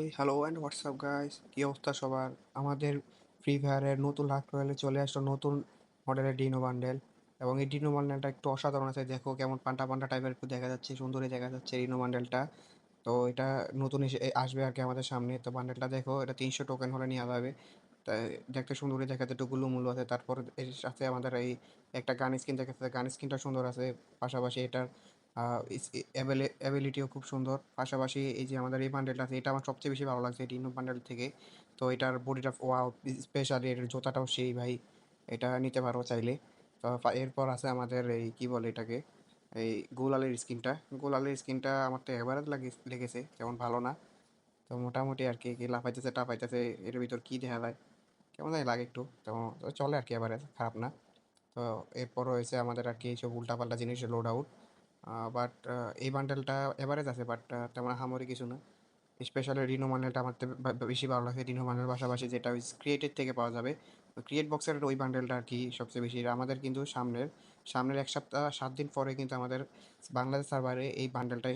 এই hello and WhatsApp guys কি অবস্থা সবার? আমাদের ফ্রি ফায়ারের নতুন লাক রয়েলে চলে আসলো নতুন মডেলের ডিনো বান্ডেল এবং এই ডিনো বান্ডেলটা একটু অসাধারণ আছে। দেখো কেমন পান্টা পান্টা টাইপের একটু দেখা যাচ্ছে, সুন্দরই দেখা যাচ্ছে ডিনো বান্ডেলটা তো এটা নতুন এসে আসবে আর কি আমাদের সামনে। তো বান্ডেলটা দেখো, এটা তিনশো টোকেন হলে নেওয়া যাবে। দেখতে সুন্দরই দেখাতে, একটু মূল্য আছে। তারপর এর সাথে আমাদের এই একটা গান স্কিন দেখাচ্ছে। গান স্কিনটা সুন্দর আছে। পাশাপাশি এটার অ্যাবিলিটিও খুব সুন্দর। পাশাপাশি এই যে আমাদের এই বান্ডেলটা আছে, এটা আমার সবচেয়ে বেশি ভালো লাগছে এই ডিনো বান্ডেল থেকে। তো এটার বডিটা ওয়াও স্পেশালি এর জুতাটাও সেই ভাই, এটা নিতে পারো চাইলে। তো এরপর আছে আমাদের এই, কি বলে এটাকে? এই গোলালের স্কিনটা। গোলালের স্কিনটা আমার তো এবারে লাগে, লেগেছে যেমন ভালো না। তো মোটামুটি আর কি কি লাফাইতেছে, টাফাইতেছে, এর ভিতর কী দেখা যায়? কেমন জানি লাগে একটু, তো চলে আর কি এবারে খারাপ না। তো এরপর রয়েছে আমাদের আর কি এইসব উল্টাপাল্টা জিনিস লোড আউট বাট এই বান্ডেলটা এভারেজ আছে বাট তেমন হামরি কিছু না। স্পেশালি রিনো বান্ডেলটা আমার বেশি ভালো লাগে। রিনো বান্ডেল পাশাপাশি যেটা ওই ক্রিয়েটেড থেকে পাওয়া যাবে ক্রিয়েট বক্সের ওই বান্ডেলটা আর কি সবচেয়ে বেশি। আমাদের কিন্তু সামনের সামনের এক সপ্তাহ, সাত দিন পরে কিন্তু আমাদের বাংলাদেশ সার্ভারে এই বান্ডেলটাই